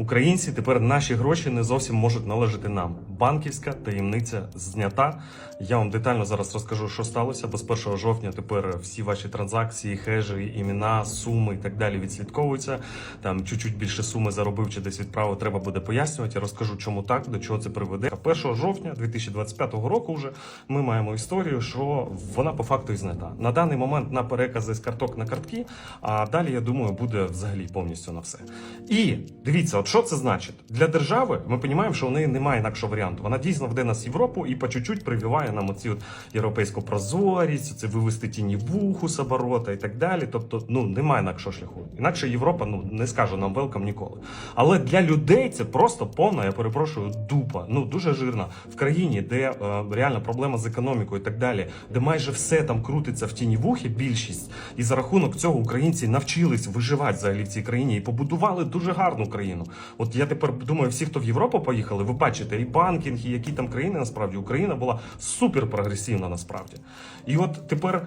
Українці тепер наші гроші не зовсім можуть належати нам. Банківська таємниця знята. Я вам детально зараз розкажу, що сталося, бо з 1 жовтня тепер всі ваші транзакції, хежі, імена, суми і так далі відслідковуються. Там чуть-чуть більше суми заробив чи десь відправив, треба буде пояснювати. Я розкажу, чому так, до чого це приведе. 1 жовтня 2025 року вже ми маємо історію, що вона по факту і знята. На даний момент на перекази з карток на картки, а далі я думаю, буде взагалі повністю на все. І дивіться, от що це значить для держави. Ми розуміємо, що у неї немає інакшого варіанту. Вона дійсно веде нас в Європу і по чуть-чуть прививає нам оці європейську прозорість, це вивести тіні вуху з і так далі. Тобто, ну немає інакшого шляху. Інакше Європа ну не скаже нам велкам ніколи. Але для людей це просто повна, я перепрошую, дупа. Ну дуже жирна в країні, де е, реальна проблема з економікою і так далі, де майже все там крутиться в тіні вухи, більшість, і за рахунок цього українці навчились виживати взагалі в цій країні і побудували дуже гарну країну. От я тепер думаю, всі, хто в Європу поїхали, ви бачите і банкінг, і які там країни насправді Україна була супер прогресивна насправді. І от тепер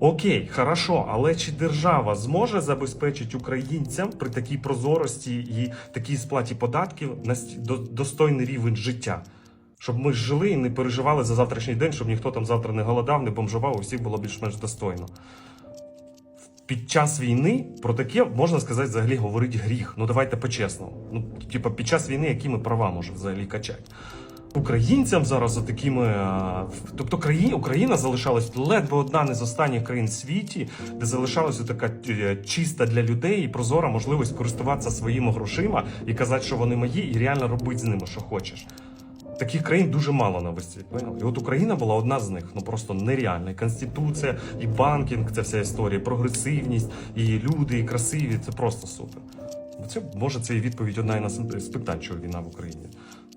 Окей, хорошо, але чи держава зможе забезпечити українцям при такій прозорості і такій сплаті податків до- достойний рівень життя? Щоб ми жили і не переживали за завтрашній день, щоб ніхто там завтра не голодав, не бомжував, у всіх було більш-менш достойно. Під час війни про таке можна сказати взагалі говорить гріх. Ну давайте по-чесному. Ну, типа, під час війни які ми права може взагалі качати? Українцям зараз за такими, тобто країна, Україна залишалась ледве одна не з останніх країн в світі, де залишалася така е, чиста для людей і прозора можливість користуватися своїми грошима і казати, що вони мої, і реально робити з ними, що хочеш. Таких країн дуже мало на весь. І от Україна була одна з них, ну просто нереальна. І Конституція, і банкінг, це вся історія, прогресивність, і люди, і красиві це просто супер. Це може це і відповідь одна і з питань, чого війна в Україні.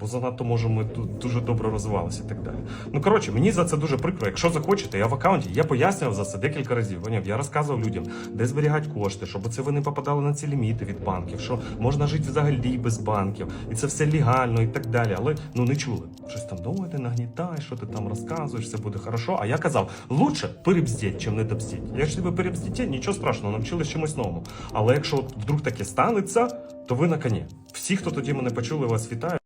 Бо занадто може ми тут дуже добре розвивалися і так далі. Ну коротше, мені за це дуже прикро. Якщо захочете, я в аккаунті я пояснював за це декілька разів. Поняв? Я розказував людям, де зберігати кошти, щоб це не попадали на ці ліміти від банків, що можна жити взагалі без банків, і це все легально і так далі. Але ну не чули. Щось там думаєте, нагнітай, що ти там розказуєш, все буде хорошо. А я казав, лучше перебздіть, чим не добздіть. Якщо ви перебздіте, нічого страшного, навчились чомусь новому. Але якщо от вдруг таке станеться, то ви на коні. Всі, хто тоді мене почули, вас вітаю.